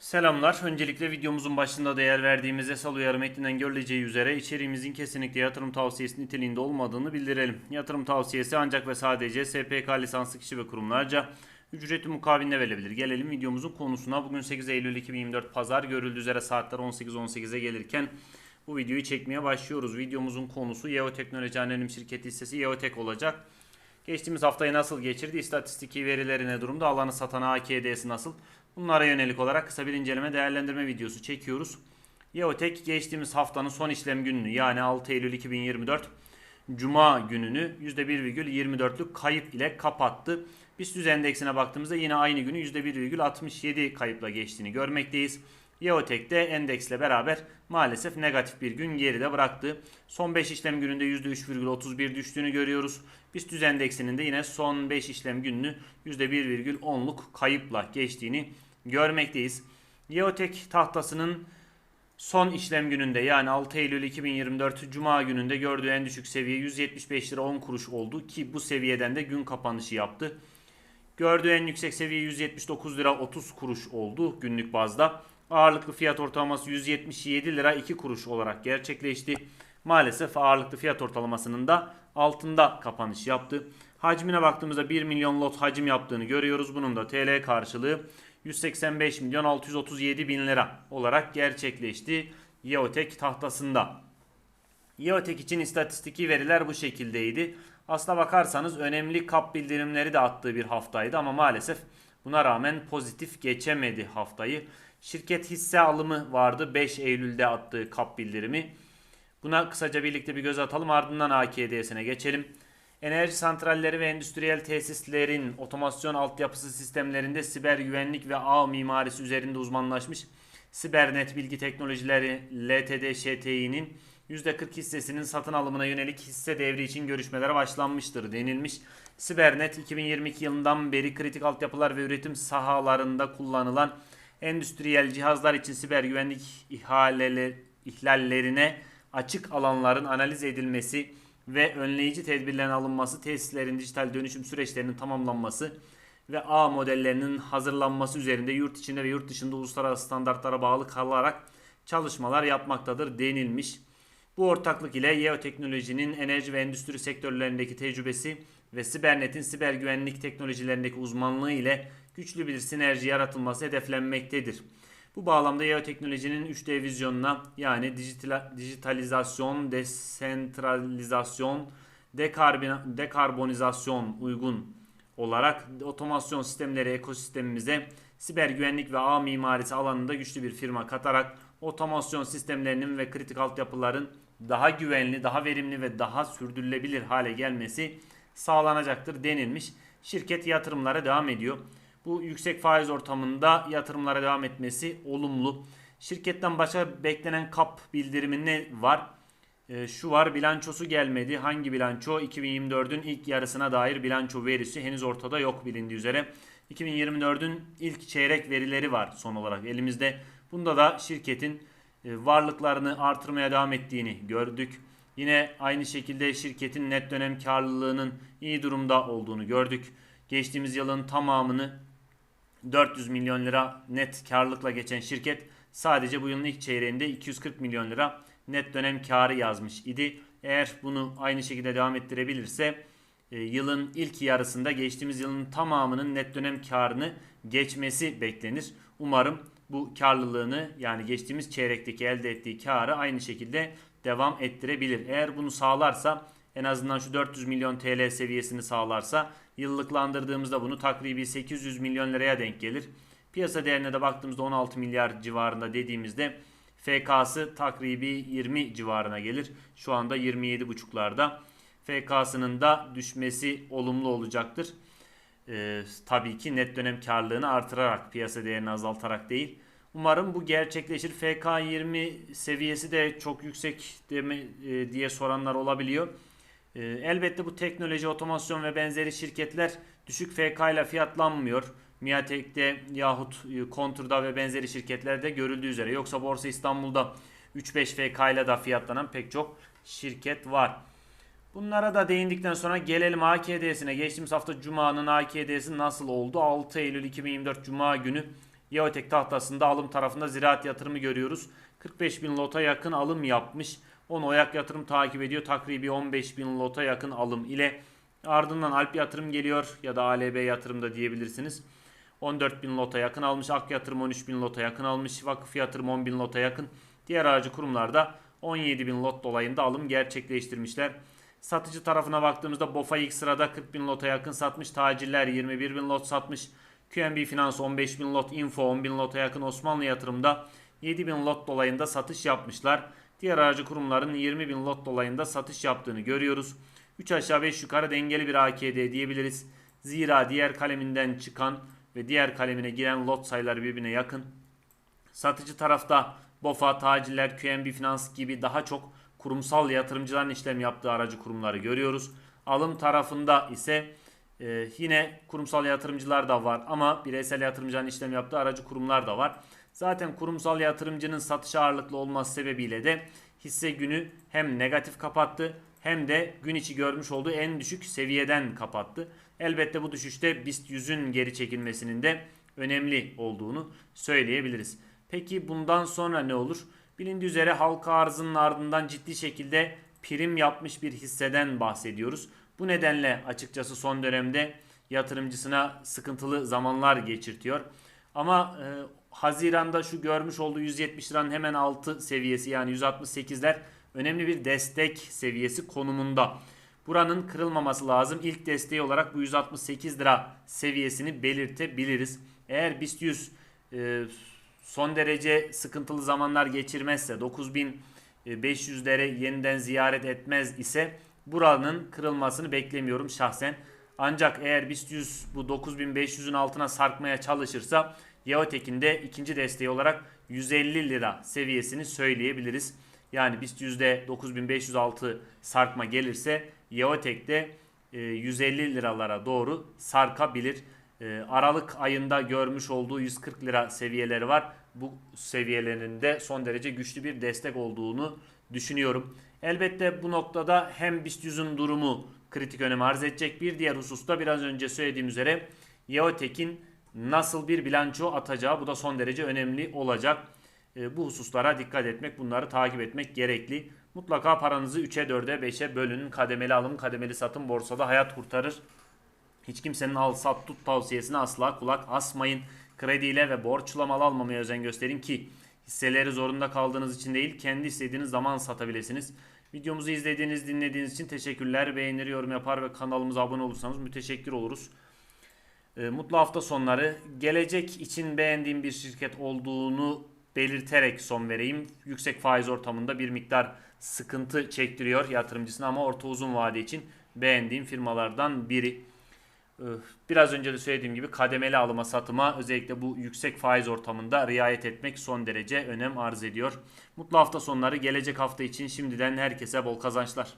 Selamlar. Öncelikle videomuzun başında değer verdiğimiz yasal uyarı metninden görüleceği üzere içeriğimizin kesinlikle yatırım tavsiyesi niteliğinde olmadığını bildirelim. Yatırım tavsiyesi ancak ve sadece SPK lisanslı kişi ve kurumlarca ücreti mukabilinde verilebilir. Gelelim videomuzun konusuna. Bugün 8 Eylül 2024 Pazar görüldüğü üzere saatler 18.18'e gelirken bu videoyu çekmeye başlıyoruz. Videomuzun konusu Yeo Teknoloji Anonim Şirketi hissesi Yeotek olacak. Geçtiğimiz haftayı nasıl geçirdi? İstatistiki verileri ne durumda? Alanı satan AKD'si nasıl? Bunlara yönelik olarak kısa bir inceleme değerlendirme videosu çekiyoruz. Yeotek geçtiğimiz haftanın son işlem gününü yani 6 Eylül 2024 Cuma gününü %1,24'lük kayıp ile kapattı. BIST endeksine baktığımızda yine aynı günü %1,67 kayıpla geçtiğini görmekteyiz. Yeotek de endeksle beraber maalesef negatif bir gün geride bıraktı. Son 5 işlem gününde %3,31 düştüğünü görüyoruz. BIST endeksinin de yine son 5 işlem gününü %1,10'luk kayıpla geçtiğini görmekteyiz. Yeotek tahtasının son işlem gününde yani 6 Eylül 2024 Cuma gününde gördüğü en düşük seviye 175 lira 10 kuruş oldu ki bu seviyeden de gün kapanışı yaptı. Gördüğü en yüksek seviye 179 lira 30 kuruş oldu günlük bazda. Ağırlıklı fiyat ortalaması 177 lira 2 kuruş olarak gerçekleşti. Maalesef ağırlıklı fiyat ortalamasının da altında kapanış yaptı. Hacmine baktığımızda 1 milyon lot hacim yaptığını görüyoruz. Bunun da TL karşılığı 185 milyon 637 bin lira olarak gerçekleşti. Yeotek tahtasında. Yeotek için istatistiki veriler bu şekildeydi. Aslına bakarsanız önemli kap bildirimleri de attığı bir haftaydı ama maalesef buna rağmen pozitif geçemedi haftayı. Şirket hisse alımı vardı 5 Eylül'de attığı kap bildirimi. Buna kısaca birlikte bir göz atalım ardından AKD'sine geçelim. Enerji santralleri ve endüstriyel tesislerin otomasyon altyapısı sistemlerinde siber güvenlik ve ağ mimarisi üzerinde uzmanlaşmış Sibernet Bilgi Teknolojileri LTD ŞTİ'nin %40 hissesinin satın alımına yönelik hisse devri için görüşmelere başlanmıştır denilmiş. Sibernet 2022 yılından beri kritik altyapılar ve üretim sahalarında kullanılan endüstriyel cihazlar için siber güvenlik ihaleleri, ihlallerine açık alanların analiz edilmesi ve önleyici tedbirlerin alınması, tesislerin dijital dönüşüm süreçlerinin tamamlanması ve ağ modellerinin hazırlanması üzerinde yurt içinde ve yurt dışında uluslararası standartlara bağlı kalarak çalışmalar yapmaktadır denilmiş. Bu ortaklık ile Yeo Teknoloji'nin enerji ve endüstri sektörlerindeki tecrübesi ve Sibernet'in siber güvenlik teknolojilerindeki uzmanlığı ile güçlü bir sinerji yaratılması hedeflenmektedir. Bu bağlamda Yeo Teknoloji'nin 3D vizyonuna yani dijital, dijitalizasyon, desentralizasyon, dekarbonizasyon uygun olarak otomasyon sistemleri ekosistemimize siber güvenlik ve ağ mimarisi alanında güçlü bir firma katarak otomasyon sistemlerinin ve kritik altyapıların daha güvenli, daha verimli ve daha sürdürülebilir hale gelmesi sağlanacaktır denilmiş. Şirket yatırımlara devam ediyor. Bu yüksek faiz ortamında yatırımlara devam etmesi olumlu. Şirketten başka beklenen kap bildirimi ne var? Ee, şu var bilançosu gelmedi. Hangi bilanço? 2024'ün ilk yarısına dair bilanço verisi henüz ortada yok bilindiği üzere. 2024'ün ilk çeyrek verileri var son olarak elimizde. Bunda da şirketin e, varlıklarını artırmaya devam ettiğini gördük. Yine aynı şekilde şirketin net dönem karlılığının iyi durumda olduğunu gördük. Geçtiğimiz yılın tamamını 400 milyon lira net karlılıkla geçen şirket sadece bu yılın ilk çeyreğinde 240 milyon lira net dönem karı yazmış idi. Eğer bunu aynı şekilde devam ettirebilirse e, yılın ilk yarısında geçtiğimiz yılın tamamının net dönem karını geçmesi beklenir. Umarım bu karlılığını yani geçtiğimiz çeyrekteki elde ettiği karı aynı şekilde devam ettirebilir. Eğer bunu sağlarsa en azından şu 400 milyon TL seviyesini sağlarsa yıllıklandırdığımızda bunu takribi 800 milyon liraya denk gelir. Piyasa değerine de baktığımızda 16 milyar civarında dediğimizde FK'sı takribi 20 civarına gelir. Şu anda 27,5'larda. FK'sının da düşmesi olumlu olacaktır. Ee, tabii ki net dönem karlılığını artırarak piyasa değerini azaltarak değil. Umarım bu gerçekleşir. FK20 seviyesi de çok yüksek deme, e, diye soranlar olabiliyor. E, elbette bu teknoloji, otomasyon ve benzeri şirketler düşük FK ile fiyatlanmıyor. Miatek'te yahut e, Kontur'da ve benzeri şirketlerde görüldüğü üzere. Yoksa Borsa İstanbul'da 3-5 FK ile de fiyatlanan pek çok şirket var. Bunlara da değindikten sonra gelelim AKD'sine. Geçtiğimiz hafta Cuma'nın AKD'si nasıl oldu? 6 Eylül 2024 Cuma günü Yeotek tahtasında alım tarafında ziraat yatırımı görüyoruz. 45 bin lota yakın alım yapmış. Onu Oyak yatırım takip ediyor. Takribi 15 bin lota yakın alım ile. Ardından Alp yatırım geliyor ya da ALB yatırım da diyebilirsiniz. 14 bin lota yakın almış. Ak yatırım 13 bin lota yakın almış. Vakıf yatırım 10 bin lota yakın. Diğer aracı kurumlarda 17 bin lot dolayında alım gerçekleştirmişler. Satıcı tarafına baktığımızda BOFA ilk sırada 40 bin lota yakın satmış. Taciller 21 bin lot satmış. QNB Finans 15 bin lot, Info 10 bin lota yakın Osmanlı yatırımda 7 bin lot dolayında satış yapmışlar. Diğer aracı kurumların 20 bin lot dolayında satış yaptığını görüyoruz. 3 aşağı 5 yukarı dengeli bir AKD diyebiliriz. Zira diğer kaleminden çıkan ve diğer kalemine giren lot sayıları birbirine yakın. Satıcı tarafta BOFA, taciller, QNB Finans gibi daha çok kurumsal yatırımcıların işlem yaptığı aracı kurumları görüyoruz. Alım tarafında ise e, yine kurumsal yatırımcılar da var ama bireysel yatırımcıların işlem yaptığı aracı kurumlar da var. Zaten kurumsal yatırımcının satış ağırlıklı olması sebebiyle de hisse günü hem negatif kapattı hem de gün içi görmüş olduğu en düşük seviyeden kapattı. Elbette bu düşüşte BIST 100'ün geri çekilmesinin de önemli olduğunu söyleyebiliriz. Peki bundan sonra ne olur? Bilindiği üzere halka arzının ardından ciddi şekilde prim yapmış bir hisseden bahsediyoruz. Bu nedenle açıkçası son dönemde yatırımcısına sıkıntılı zamanlar geçirtiyor. Ama e, Haziran'da şu görmüş olduğu 170 liranın hemen altı seviyesi yani 168'ler önemli bir destek seviyesi konumunda. Buranın kırılmaması lazım. İlk desteği olarak bu 168 lira seviyesini belirtebiliriz. Eğer BIST 100 e, son derece sıkıntılı zamanlar geçirmezse 9500'lere yeniden ziyaret etmez ise buranın kırılmasını beklemiyorum şahsen. Ancak eğer BIST 100 bu 9500'ün altına sarkmaya çalışırsa Yeotek'in de ikinci desteği olarak 150 lira seviyesini söyleyebiliriz. Yani BIST yüzde 9506 sarkma gelirse Yeotek'te 150 liralara doğru sarkabilir. E, Aralık ayında görmüş olduğu 140 lira seviyeleri var. Bu seviyelerinde son derece güçlü bir destek olduğunu düşünüyorum. Elbette bu noktada hem BIST 100'ün durumu kritik önem arz edecek. Bir diğer hususta biraz önce söylediğim üzere Yeotek'in nasıl bir bilanço atacağı bu da son derece önemli olacak. E, bu hususlara dikkat etmek, bunları takip etmek gerekli. Mutlaka paranızı 3'e 4'e 5'e bölün. Kademeli alım, kademeli satım borsada hayat kurtarır. Hiç kimsenin al sat tut tavsiyesine asla kulak asmayın. Krediyle ve borçla mal almamaya özen gösterin ki hisseleri zorunda kaldığınız için değil kendi istediğiniz zaman satabilirsiniz. Videomuzu izlediğiniz, dinlediğiniz için teşekkürler. Beğenir, yorum yapar ve kanalımıza abone olursanız müteşekkir oluruz. E, mutlu hafta sonları. Gelecek için beğendiğim bir şirket olduğunu belirterek son vereyim. Yüksek faiz ortamında bir miktar sıkıntı çektiriyor yatırımcısına ama orta uzun vade için beğendiğim firmalardan biri. Biraz önce de söylediğim gibi kademeli alıma satıma özellikle bu yüksek faiz ortamında riayet etmek son derece önem arz ediyor. Mutlu hafta sonları gelecek hafta için şimdiden herkese bol kazançlar.